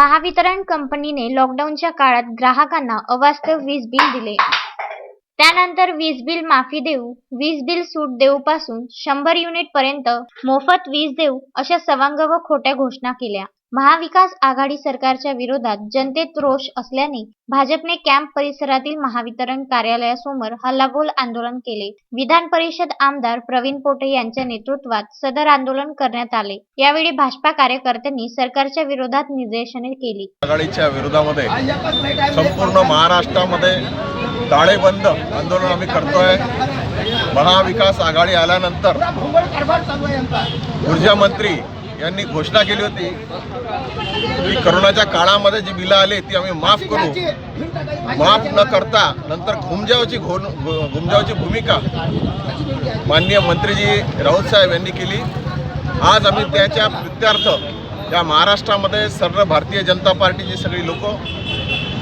महावितरण कंपनीने लॉकडाऊनच्या काळात ग्राहकांना अवास्तव वीज बिल दिले. त्यानंतर वीज बिल माफी देऊ वीज बिल सूट देऊ पासून शंभर युनिट पर्यंत मोफत वीज देऊ अशा सवांग व खोट्या घोषणा केल्या. महाविकास आघाडी सरकारच्या विरोधात जनतेत रोष असल्याने भाजपने कॅम्प परिसरातील महावितरण कार्यालयासमोर हल्लाबोल आंदोलन केले. विधान परिषद आमदार प्रवीण पोटे यांच्या नेतृत्वात सदर आंदोलन करण्यात आले. यावेळी भाजपा कार्यकर्त्यांनी सरकारच्या विरोधात निदर्शने केली. आघाडीच्या विरोधामध्ये संपूर्ण महाराष्ट्रामध्ये ताळेबंद आंदोलन आम्ही करतोय. महाविकास आघाडी आल्यानंतर ऊर्जा मंत्री यांनी घोषणा केली होती की करोनाच्या काळामध्ये जी बिलं आली ती आम्ही माफ करू. माफ न करता नंतर घुमजावची घो घुमजावची भूमिका माननीय मंत्रीजी राऊत साहेब यांनी केली. आज आम्ही त्याच्या प्रित्यार्थ या महाराष्ट्रामध्ये सर्व भारतीय जनता पार्टीची सगळी लोक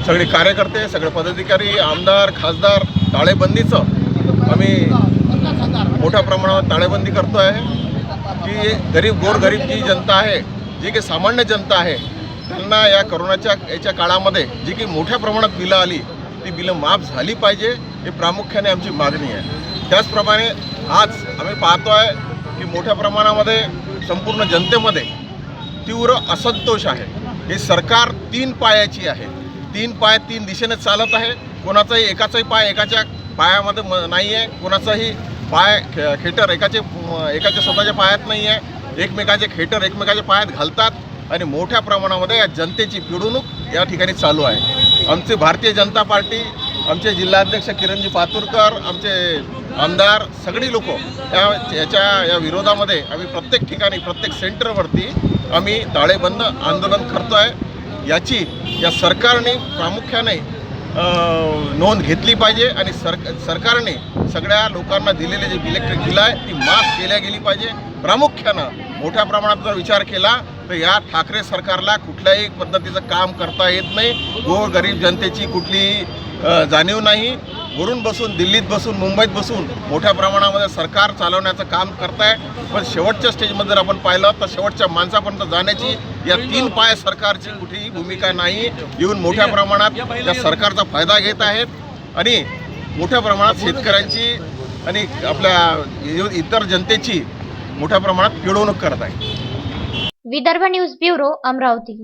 सगळे कार्यकर्ते सगळे पदाधिकारी आमदार खासदार ताळेबंदीचं आम्ही मोठ्या प्रमाणावर ताळेबंदी करतो आहे की गरीब गोरगरीब जी जनता आहे जी की सामान्य जनता आहे त्यांना या करोनाच्या याच्या काळामध्ये जी की मोठ्या प्रमाणात बिलं आली ती बिलं माफ झाली पाहिजे ही प्रामुख्याने आमची मागणी आहे. त्याचप्रमाणे आज आम्ही पाहतो आहे की मोठ्या प्रमाणामध्ये संपूर्ण जनतेमध्ये तीव्र असंतोष आहे. ही सरकार तीन पायाची आहे. तीन पाय तीन दिशेने चालत आहे. कोणाचाही एकाचाही पाय एकाच्या पायामध्ये म नाही आहे कोणाचाही पाय खे खेटर एकाचे एकाच्या स्वतःच्या पायात नाही आहे. एकमेकाचे खेटर एकमेकाच्या पायात घालतात आणि मोठ्या प्रमाणामध्ये या जनतेची पिडवणूक या ठिकाणी चालू आहे. आमची भारतीय जनता पार्टी आमचे जिल्हाध्यक्ष किरणजी पातुरकर आमचे आमदार सगळी लोक या याच्या या विरोधामध्ये आम्ही प्रत्येक ठिकाणी प्रत्येक सेंटरवरती आम्ही ताळेबंद आंदोलन करतो आहे याची या सरकारने प्रामुख्याने नोंद घेतली पाहिजे आणि सर सरकारने सगळ्या लोकांना दिलेले जे इलेक्ट्रिक बिल आहे ती माफ केल्या गेली पाहिजे. प्रामुख्यानं मोठ्या प्रमाणात जर विचार केला तर या ठाकरे सरकारला कुठल्याही पद्धतीचं काम करता येत नाही. गोरगरीब जनतेची कुठली जाणीव नाही. वरून बसून दिल्लीत बसून मुंबईत बसून मोठ्या प्रमाणामध्ये सरकार चालवण्याचं काम करताय. पण शेवटच्या स्टेजमध्ये जर आपण पाहिलं तर शेवटच्या माणसापर्यंत जाण्याची या तीन पाय सरकारची कुठेही भूमिका नाही. येऊन मोठ्या प्रमाणात या सरकारचा फायदा घेत आहेत. आणि मोठ्या प्रमाणात शेतकऱ्यांची आणि आपल्या इतर जनतेची मोठ्या प्रमाणात पिळवणूक करत आहे विदर्भ न्यूज ब्युरो अमरावती.